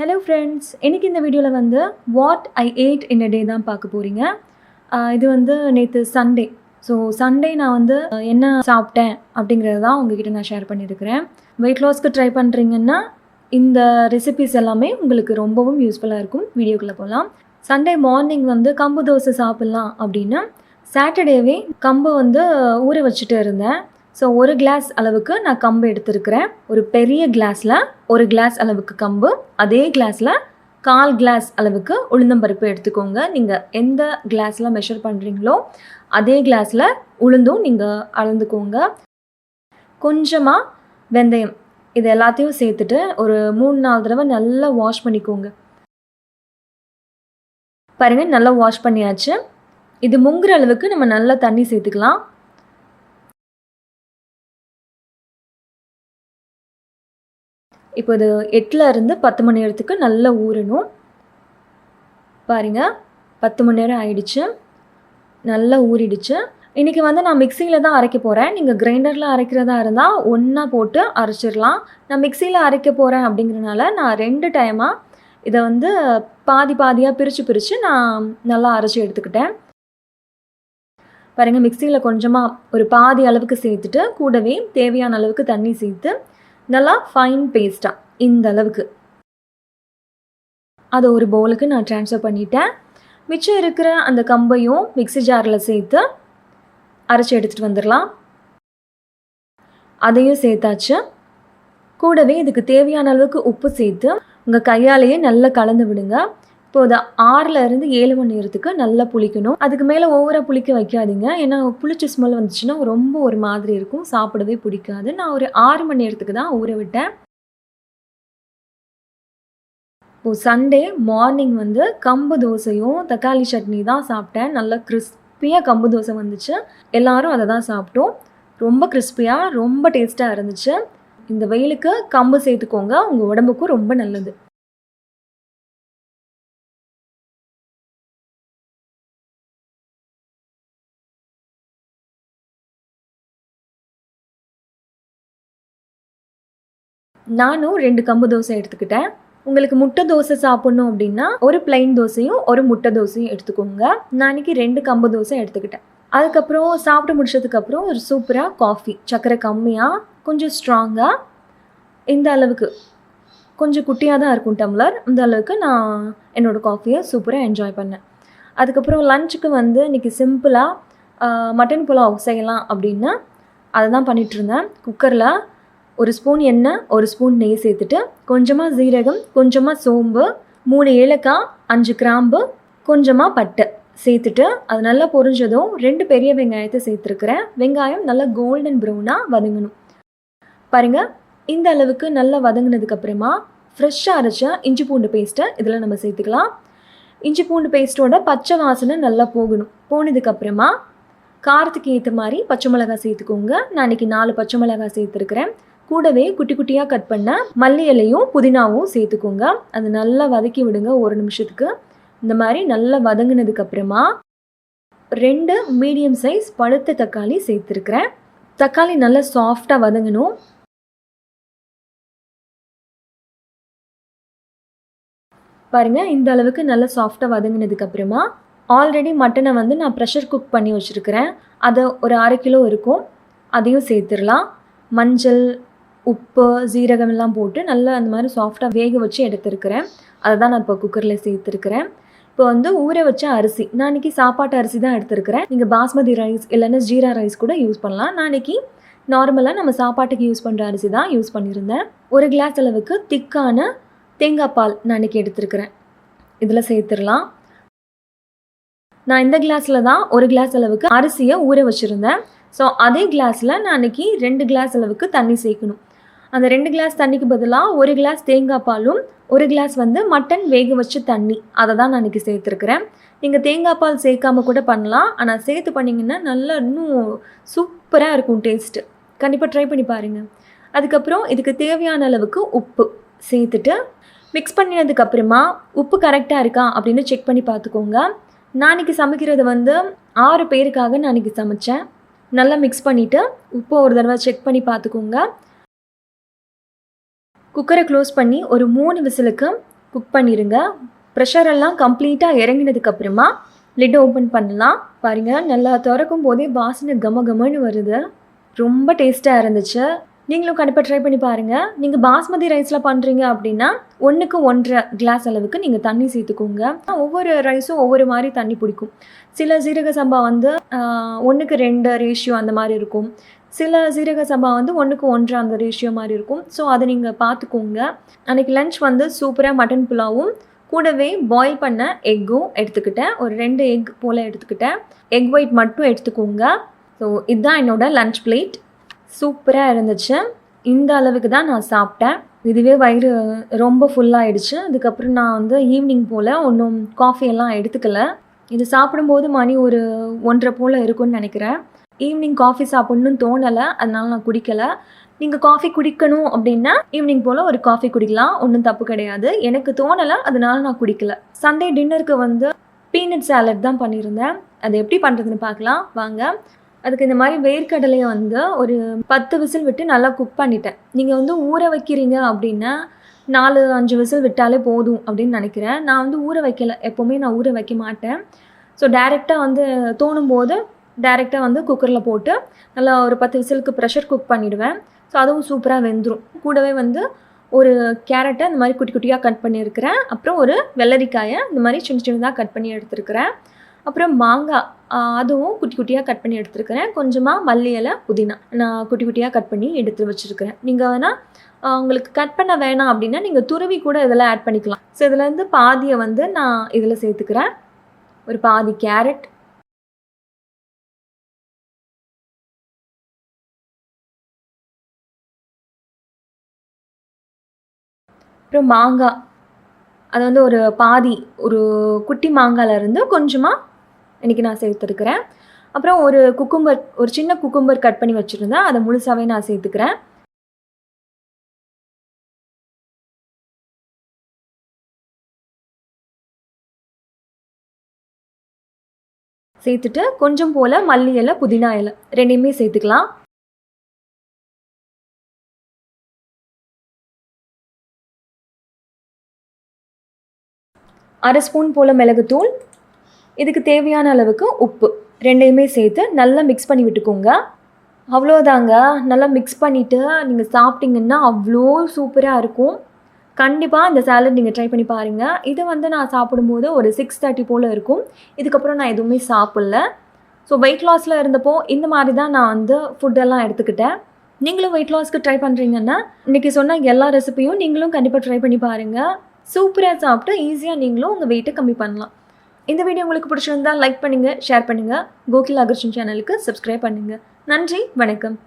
Hello friends இன்றைக்கி இந்த வீடியோவில் வந்து வாட் ஐ ஏட் இன் அ டே தான் பார்க்க போகிறீங்க இது வந்து நேற்று சண்டே ஸோ சண்டே நான் வந்து என்ன சாப்பிட்டேன் அப்படிங்கிறது தான் உங்ககிட்ட நான் ஷேர் பண்ணியிருக்கிறேன். வெயிட் லாஸ்க்கு ட்ரை பண்ணுறீங்கன்னா இந்த ரெசிபிஸ் எல்லாமே உங்களுக்கு ரொம்பவும் யூஸ்ஃபுல்லாக இருக்கும். வீடியோக்குள்ளே போகலாம் சண்டே மார்னிங் வந்து கம்பு தோசை சாப்பிட்லாம் அப்படின்னு சாட்டர்டேவே கம்பை வந்து ஊற வச்சுட்டு இருந்தேன். ஸோ ஒரு கிளாஸ் அளவுக்கு நான் கம்பு எடுத்திருக்கிறேன். ஒரு பெரிய கிளாஸில் ஒரு கிளாஸ் அளவுக்கு கம்பு. அதே கிளாஸில் கால் கிளாஸ் அளவுக்கு உளுந்தம்பருப்பு எடுத்துக்கோங்க. நீங்கள் எந்த கிளாஸில் மெஷர் பண்ணுறீங்களோ அதே கிளாஸில் உளுந்தும் நீங்கள் அளந்துக்கோங்க. கொஞ்சமாக வெந்தயம் இது எல்லாத்தையும் சேர்த்துட்டு ஒரு மூணு நாலு தடவை நல்லா வாஷ் பண்ணிக்கோங்க. பாருங்கள் நல்லா வாஷ் பண்ணியாச்சு. இது முங்குற அளவுக்கு நம்ம நல்லா தண்ணி சேர்த்துக்கலாம். இப்போ இது எட்டில் இருந்து பத்து மணி நேரத்துக்கு நல்லா ஊறணும். பாருங்க பத்து மணி நேரம் ஆயிடுச்சு. நல்லா ஊறிடுச்சு. இன்றைக்கி வந்து நான் மிக்சியில் தான் அரைக்க போகிறேன் நீங்கள் கிரைண்டரில் அரைக்கிறதா இருந்தால் ஒன்றா போட்டு அரைச்சிடலாம். நான் மிக்சியில் அரைக்க போகிறேன் அப்படிங்கிறனால நான் ரெண்டு டைமாக இதை வந்து பாதி பாதியாக பிரித்து பிரித்து நான் நல்லா அரைச்சி எடுத்துக்கிட்டேன். பாருங்கள் மிக்சியில் கொஞ்சமாக ஒரு பாதி அளவுக்கு சேர்த்துட்டு கூடவே தேவையான அளவுக்கு தண்ணி சேர்த்து நல்லா ஃபைன் பேஸ்ட்டாக இந்த அளவுக்கு. அதை ஒரு பவுலுக்கு நான் ட்ரான்ஸ்ஃபர் பண்ணிட்டேன். மிச்சம் இருக்கிற அந்த கம்பையும் மிக்ஸி ஜாரில் சேர்த்து அரைச்சி எடுத்துகிட்டு வந்துடலாம். அதையும் சேர்த்தாச்சு. கூடவே இதுக்கு தேவையான அளவுக்கு உப்பு சேர்த்து உங்கள் கையாலேயே நல்லா கலந்து விடுங்க. இப்போ இது ஆறில் இருந்து ஏழு மணி நேரத்துக்கு நல்லா புளிக்கணும். அதுக்கு மேலே ஓவராக புளிக்க வைக்காதீங்க. ஏன்னா புளிச்ச ஸ்மெல் வந்துச்சுன்னா ரொம்ப ஒரு மாதிரி இருக்கும். சாப்பிடவே பிடிக்காது. நான் ஒரு ஆறு மணி நேரத்துக்கு தான் ஊற விட்டேன். இப்போது சண்டே மார்னிங் வந்து கம்பு தோசையும் தக்காளி சட்னி தான் சாப்பிட்டேன். நல்லா கிறிஸ்பியாக கம்பு தோசை வந்துச்சு. எல்லாரும் அதை தான் சாப்பிட்டோம். ரொம்ப கிறிஸ்பியாக ரொம்ப டேஸ்ட்டாக இருந்துச்சு. இந்த வெயிலுக்கு கம்பு சேர்த்துக்கோங்க. உங்கள் உடம்புக்கும் ரொம்ப நல்லது. நானும் ரெண்டு கம்பு தோசை எடுத்துக்கிட்டேன். உங்களுக்கு முட்டை தோசை சாப்பிட்ணும் அப்படின்னா ஒரு பிளைன் தோசையும் ஒரு முட்டை தோசையும் எடுத்துக்கோங்க. நான் இன்னைக்கு ரெண்டு கம்பு தோசை எடுத்துக்கிட்டேன். அதுக்கப்புறம் சாப்பிட்டு முடிச்சதுக்கப்புறம் ஒரு சூப்பராக காஃபி சர்க்கரை கம்மியாக கொஞ்சம் ஸ்ட்ராங்காக இந்த அளவுக்கு. கொஞ்சம் குட்டியாக தான் இருக்கும் டம்ளர் இந்த அளவுக்கு நான் என்னோடய காஃபியை சூப்பராக என்ஜாய் பண்ணேன். அதுக்கப்புறம் லஞ்சுக்கு வந்து இன்றைக்கி சிம்பிளாக மட்டன் புலாவ் செய்யலாம் அப்படின்னு அதை தான் பண்ணிகிட்ருந்தேன் குக்கரில் ஒரு ஸ்பூன் எண்ணெய் ஒரு ஸ்பூன் நெய் சேர்த்துட்டு கொஞ்சமாக ஜீரகம் கொஞ்சமாக சோம்பு மூணு ஏலக்காய் அஞ்சு கிராம்பு கொஞ்சமாக பட்டை சேர்த்துட்டு அது நல்லா பொரிஞ்சதும் ரெண்டு பெரிய வெங்காயத்தை சேர்த்துருக்குறேன். வெங்காயம் நல்லா கோல்டன் ப்ரௌனாக வதங்கணும். பாருங்கள் இந்த அளவுக்கு நல்லா வதங்கினதுக்கப்புறமா ஃப்ரெஷ்ஷாக அரைச்ச இஞ்சி பூண்டு பேஸ்ட்டை இதில் நம்ம சேர்த்துக்கலாம். இஞ்சி பூண்டு பேஸ்ட்டோட பச்சை வாசனை நல்லா போகணும். போனதுக்கப்புறமா காரத்துக்கு ஏற்ற மாதிரி பச்சை மிளகாய் சேர்த்துக்கோங்க. நான் இன்றைக்கி நாலு பச்சை மிளகாய் சேர்த்துருக்குறேன். கூடவே குட்டி குட்டியாக கட் பண்ண மல்லி இலையும் புதினாவும் சேர்த்துக்கோங்க. அது நல்லா வதக்கி விடுங்க ஒரு நிமிஷத்துக்கு. இந்த மாதிரி நல்லா வதங்கினதுக்கு அப்புறமா ரெண்டு மீடியம் சைஸ் பழுத்த தக்காளி சேர்த்துருக்குறேன். தக்காளி நல்லா சாஃப்டாக வதங்கணும். பாருங்கள் இந்த அளவுக்கு நல்லா சாஃப்டாக வதங்கினதுக்கு அப்புறமா ஆல்ரெடி மட்டனை வந்து நான் ப்ரெஷர் குக் பண்ணி வச்சுருக்கிறேன். அதை ஒரு அரை கிலோ இருக்கும். அதையும் சேர்த்துடலாம் மஞ்சள் உப்பு ஜீரகம் எல்லாம் போட்டு நல்லா அந்த மாதிரி சாஃப்டாக வேக வச்சு எடுத்துருக்கிறேன். அதை தான் நான் இப்போ குக்கரில் சேர்த்துருக்கிறேன். இப்போ வந்து ஊற வச்ச அரிசி நான் இன்றைக்கி சாப்பாட்டு அரிசி தான் எடுத்துருக்கிறேன். நீங்கள் பாஸ்மதி ரைஸ் இல்லைன்னா ஜீரா ரைஸ் கூட யூஸ் பண்ணலாம். நான் இன்றைக்கி நார்மலாக நம்ம சாப்பாட்டுக்கு யூஸ் பண்ணுற அரிசி தான் யூஸ் பண்ணியிருந்தேன். ஒரு கிளாஸ் அளவுக்கு திக்கான தேங்காய் பால் நான் இன்றைக்கி எடுத்துருக்கிறேன். இதில் சேர்த்துடலாம். நான் இந்த கிளாஸில் தான் ஒரு கிளாஸ் அளவுக்கு அரிசியை ஊற வச்சுருந்தேன். ஸோ அதே கிளாஸில் நான் அன்றைக்கி ரெண்டு கிளாஸ் அளவுக்கு தண்ணி சேர்க்கணும். அந்த ரெண்டு கிளாஸ் தண்ணிக்கு பதிலாக ஒரு கிளாஸ் தேங்காய் பாலும் ஒரு கிளாஸ் வந்து மட்டன் வேக வச்ச தண்ணி. அதை தான் நான் இன்றைக்கி சேர்த்துருக்குறேன். நீங்கள் தேங்காய் பால் சேர்க்காம கூட பண்ணலாம். ஆனால் சேர்த்து பண்ணிங்கன்னா நல்லா இன்னும் சூப்பராக இருக்கும் டேஸ்ட்டு கண்டிப்பாக ட்ரை பண்ணி பாருங்கள் அதுக்கப்புறம் இதுக்கு தேவையான அளவுக்கு உப்பு சேர்த்துட்டு மிக்ஸ் பண்ணினதுக்கப்புறமா உப்பு கரெக்டாக இருக்கா அப்படின்னு செக் பண்ணி பார்த்துக்கோங்க. நான் இன்றைக்கி சமைக்கிறது வந்து ஆறு பேருக்காக நான் இன்றைக்கி சமைச்சேன். நல்லா மிக்ஸ் பண்ணிவிட்டு உப்பு ஒரு தடவை செக் பண்ணி பார்த்துக்கோங்க. குக்கரை க்ளோஸ் பண்ணி ஒரு மூணு விசிலுக்கு குக் பண்ணிடுங்க ப்ரெஷர் எல்லாம் கம்ப்ளீட்டாக இறங்கினதுக்கப்புறமா லிட் ஓப்பன் பண்ணலாம். பாருங்கள் நல்லா திறக்கும் போதே வாசனை கம கமன்னு வருது. ரொம்ப டேஸ்ட்டாக இருந்துச்சு. நீங்களும் கண்டிப்பாக ட்ரை பண்ணி பாருங்கள் நீங்கள் பாஸ்மதி ரைஸில் பண்ணுறீங்க அப்படின்னா ஒன்றுக்கு ஒன்றரை கிளாஸ் அளவுக்கு நீங்கள் தண்ணி சேர்த்துக்கோங்க. ஒவ்வொரு ரைஸும் ஒவ்வொரு மாதிரி தண்ணி பிடிக்கும். சில சீரக சம்பா வந்து ஒன்றுக்கு ரெண்டு ரேஷியோ அந்த மாதிரி இருக்கும். சில சீரக சம்பா வந்து ஒன்றுக்கு ஒன்று அந்த ரேஷியோ மாதிரி இருக்கும். ஸோ அதை நீங்கள் பார்த்துக்கோங்க. அன்றைக்கி லன்ச் வந்து சூப்பராக மட்டன் புலாவும் கூடவே பாயில் பண்ண எக்கும் எடுத்துக்கிட்டேன். ஒரு ரெண்டு எக் போல் எடுத்துக்கிட்டேன். எக் ஒயிட் மட்டும் எடுத்துக்கோங்க. ஸோ இதுதான் என்னோடய லன்ச் பிளேட் சூப்பராக இருந்துச்சு. இந்த அளவுக்கு தான் நான் சாப்பிட்டேன். இதுவே வயிறு ரொம்ப ஃபுல்லாகிடுச்சு அதுக்கப்புறம் நான் வந்து ஈவினிங் போல் ஒன்றும் காஃபியெல்லாம் எடுத்துக்கல. இது சாப்பிடும்போது மணி ஒரு ஒன்றரை போல் இருக்கும்னு நினைக்கிறேன். ஈவினிங் காஃபி சாப்பிட்ணுன்னு தோணலை அதனால நான் குடிக்கலை. நீங்கள் காஃபி குடிக்கணும் அப்படின்னா ஈவினிங் போல் ஒரு காஃபி குடிக்கலாம். ஒன்றும் தப்பு கிடையாது. எனக்கு தோணலை அதனால நான் குடிக்கல. சண்டே டின்னருக்கு வந்து பீனட் சாலட் தான் பண்ணியிருந்தேன். அது எப்படி பண்ணுறதுன்னு பார்க்கலாம். வாங்க. அதுக்கு இந்த மாதிரி வேர்க்கடலையை வந்து ஒரு பத்து விசில் விட்டு நல்லா குக் பண்ணிட்டேன். நீங்கள் வந்து ஊற வைக்கிறீங்க அப்படின்னா நாலு அஞ்சு விசில் விட்டாலே போதும் அப்படின்னு நினைக்கிறேன். நான் வந்து ஊற வைக்கல. எப்போவுமே நான் ஊற வைக்க மாட்டேன். ஸோ டேரெக்டாக வந்து தோணும் போது டேரெக்டாக வந்து குக்கரில் போட்டு நல்லா ஒரு பத்து விசிலுக்கு ப்ரெஷர் குக் பண்ணிவிடுவேன் ஸோ அதுவும் சூப்பராக வெந்துடும் கூடவே வந்து ஒரு கேரட்டை இந்த மாதிரி குட்டி குட்டியாக கட் பண்ணியிருக்கிறேன். அப்புறம் ஒரு வெள்ளரிக்காயை இந்த மாதிரி சின்ன சின்னதாக கட் பண்ணி எடுத்துருக்கிறேன். அப்புறம் மாங்காய் அதுவும் குட்டி குட்டியாக கட் பண்ணி எடுத்துருக்கிறேன். கொஞ்சமாக மல்லி இலை புதினா நான் குட்டி குட்டியாக கட் பண்ணி எடுத்து வச்சுருக்கிறேன். நீங்கள் வேணால் உங்களுக்கு கட் பண்ண வேணாம் அப்படின்னா நீங்கள் துருவி கூட இதில் ஆட் பண்ணிக்கலாம். ஸோ இதுலேருந்து பாதியை வந்து நான் இதில் சேர்த்துக்கிறேன். ஒரு பாதி கேரட் அப்புறம் மாங்காய் அது வந்து ஒரு பாதி ஒரு குட்டி மாங்காயிலேருந்து கொஞ்சமாக இன்றைக்கி நான் சேர்த்துருக்கிறேன் அப்புறம் ஒரு குக்கும்பர் ஒரு சின்ன குக்கும்பர் கட் பண்ணி வச்சுருந்தேன் அதை முழுசாகவே நான் சேர்த்துக்கிறேன். சேர்த்துட்டு கொஞ்சம் போல் மல்லி இலை புதினா இலை ரெண்டையுமே சேர்த்துக்கலாம். அரை ஸ்பூன் போல் மிளகுத்தூள். இதுக்கு தேவையான அளவுக்கு உப்பு. ரெண்டையுமே சேர்த்து நல்லா மிக்ஸ் பண்ணி விட்டுக்கோங்க. அவ்வளோதாங்க நல்லா மிக்ஸ் பண்ணிவிட்டு நீங்கள் சாப்பிட்டீங்கன்னா அவ்வளோ சூப்பராக இருக்கும். கண்டிப்பாக இந்த சேலட் நீங்கள் ட்ரை பண்ணி பாருங்கள் இது வந்து நான் சாப்பிடும்போது ஒரு சிக்ஸ் தேர்ட்டி போல் இருக்கும். இதுக்கப்புறம் நான் எதுவுமே சாப்பிட்ல. ஸோ வெயிட் லாஸில் இருந்தப்போ இந்த மாதிரி தான் நான் வந்து ஃபுட்டெல்லாம் எடுத்துக்கிட்டேன். நீங்களும் வெயிட் லாஸ்க்கு ட்ரை பண்ணுறீங்கன்னா இன்றைக்கி சொன்ன எல்லா ரெசிபியும் நீங்களும் கண்டிப்பாக ட்ரை பண்ணி பாருங்கள் சூப்பராக சாப்பிட்டு ஈஸியாக நீங்களும் உங்கள் வெயிட்டை கம்மி பண்ணலாம். இந்த வீடியோ உங்களுக்கு பிடிச்சிருந்தால் லைக் பண்ணுங்கள் ஷேர் பண்ணுங்கள் கோகில் அகர்ஷன் சேனலுக்கு சப்ஸ்கிரைப் பண்ணுங்கள் நன்றி வணக்கம்.